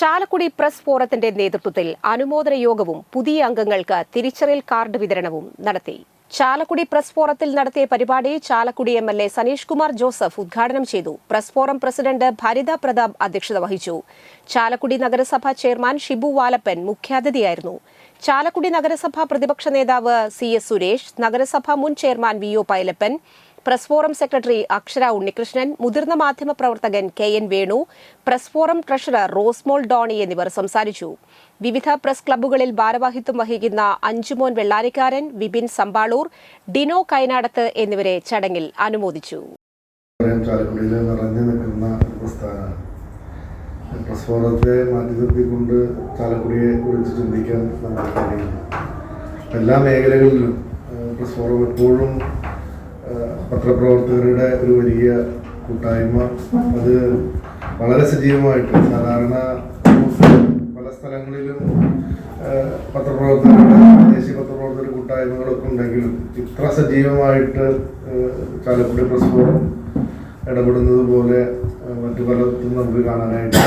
Chalakudy press ഫോറത്തിന്റെ നേതൃത്വത്തിൽ അനുമോദന യോഗവും പുതിയ അംഗങ്ങൾക്ക് തിരിച്ചറിയൽ കാർഡ് വിതരണവും നടത്തി. ചാലക്കുടി പ്രസ് ഫോറത്തിൽ നടത്തിയ പരിപാടി Chalakudy M L A Saneesh Kumar Joseph ഉദ്ഘാടനം ചെയ്തു. Press forum president Bharitha Prathap അധ്യക്ഷത വഹിച്ചു. ചാലക്കുടി നഗരസഭ ചെയർമാൻ ഷിബു വാലപ്പൻ മുഖ്യാതിഥിയായിരുന്നു. ചാലക്കുടി നഗരസഭ പ്രതിപക്ഷ നേതാവ് സി എസ് സുരേഷ് നഗരസഭ മുൻ chairman V O Pailappan press forum secretary Akshara Unnikrishnan മുതിർന്ന മാധ്യമ പ്രവർത്തകൻ K N Venu press forum treasurer Rosmol Doni എന്നിവർ സംസാരിച്ചു. വിവിധ പ്രസ് ക്ലബ്ബുകളിൽ ഭാരവാഹിത്വം വഹിക്കുന്ന അഞ്ചുമോൻ വെള്ളാരിക്കാരൻ വിപിൻ സമ്പാളൂർ ഡിനോ കൈനാടത്ത് എന്നിവരെ ചടങ്ങിൽ അനുമോദിച്ചു. പ്രസ് ഫോറത്തെ മാറ്റി നിർത്തിക്കൊണ്ട് ചാലക്കുടിയെ കുറിച്ച് ചിന്തിക്കാൻ നമുക്ക് കഴിയുന്നു. എല്ലാ മേഖലകളിലും പ്രസ് ഫോറം എപ്പോഴും പത്രപ്രവർത്തകരുടെ ഒരു വലിയ കൂട്ടായ്മ. അത് വളരെ സജീവമായിട്ട് സാധാരണ പല സ്ഥലങ്ങളിലും പത്രപ്രവർത്തകരുടെ ദേശീയ പത്രപ്രവർത്തകരുടെ കൂട്ടായ്മകളൊക്കെ ഉണ്ടെങ്കിലും ഇത്ര സജീവമായിട്ട് ചാലക്കുടി പ്രസ് ഫോറം ഇടപെടുന്നത് പോലെ മറ്റു പലർക്കും നമുക്ക് കാണാനായിട്ട്